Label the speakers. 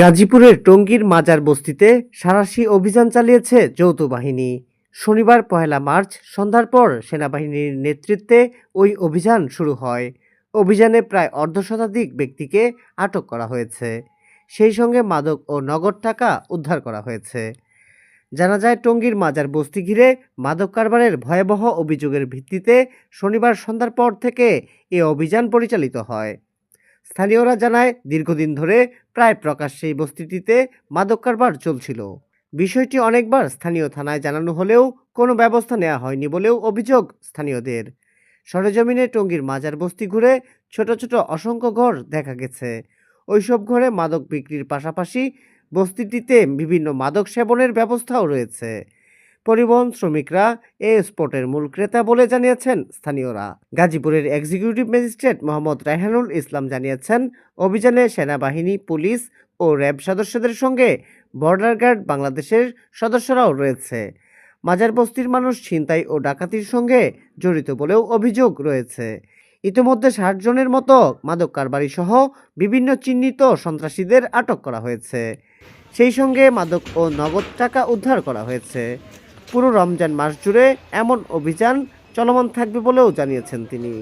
Speaker 1: গাজীপুরের টঙ্গীর মাজার বস্তিতে সারাশি অভিযান চালিয়েছে যৌথ বাহিনী। শনিবার পহেলা মার্চ সন্ধ্যার পর সেনাবাহিনীর নেতৃত্বে ওই অভিযান শুরু হয়। অভিযানে প্রায় অর্ধশতাধিক ব্যক্তিকে আটক করা হয়েছে। সেই সঙ্গে মাদক ও নগদ টাকা উদ্ধার করা হয়েছে। জানা যায়, টঙ্গীর মাজার বস্তি ঘিরে মাদক কারবারের ভয়াবহ অভিযোগের ভিত্তিতে শনিবার সন্ধ্যার পর থেকে এ অভিযান পরিচালিত হয়। স্থানীয়রা জানায়, দীর্ঘদিন ধরে প্রায় প্রকাশ্যে এই বস্তিটিতে মাদক কারবার চলছিল। বিষয়টি অনেকবার স্থানীয় থানায় জানানো হলেও কোনো ব্যবস্থা নেওয়া হয়নি বলেও অভিযোগ স্থানীয়দের। সরেজমিনে টঙ্গীর মাজার বস্তি ঘুরে ছোট ছোট অসংখ্য ঘর দেখা গেছে। ওইসব ঘরে মাদক বিক্রির পাশাপাশি বস্তিটিতে বিভিন্ন মাদক সেবনের ব্যবস্থাও রয়েছে। পরিবহন শ্রমিকরা এ স্পটের মূল ক্রেতা বলে জানিয়েছেন স্থানীয়রা। গাজীপুরের এক্সিকিউটিভ ম্যাজিস্ট্রেট মোহাম্মদ রায়হানুল ইসলাম জানিয়েছেন, অভিযানে সেনাবাহিনী, পুলিশ ও র্যাব সদস্যদের সঙ্গে বর্ডার গার্ড বাংলাদেশের সদস্যরাও রয়েছে। মাজার বস্তির মানুষ, ছিনতাই ও ডাকাতির সঙ্গে জড়িত বলেও অভিযোগ রয়েছে। ইতিমধ্যে ষাট জনের মতো মাদক কারবারি সহ বিভিন্ন চিহ্নিত সন্ত্রাসীদের আটক করা হয়েছে। সেই সঙ্গে মাদক ও নগদ টাকা উদ্ধার করা হয়েছে। পুরো রমজান মাস জুড়ে এমন অভিযান চলমান থাকবে বলেও জানিয়েছেন তিনি।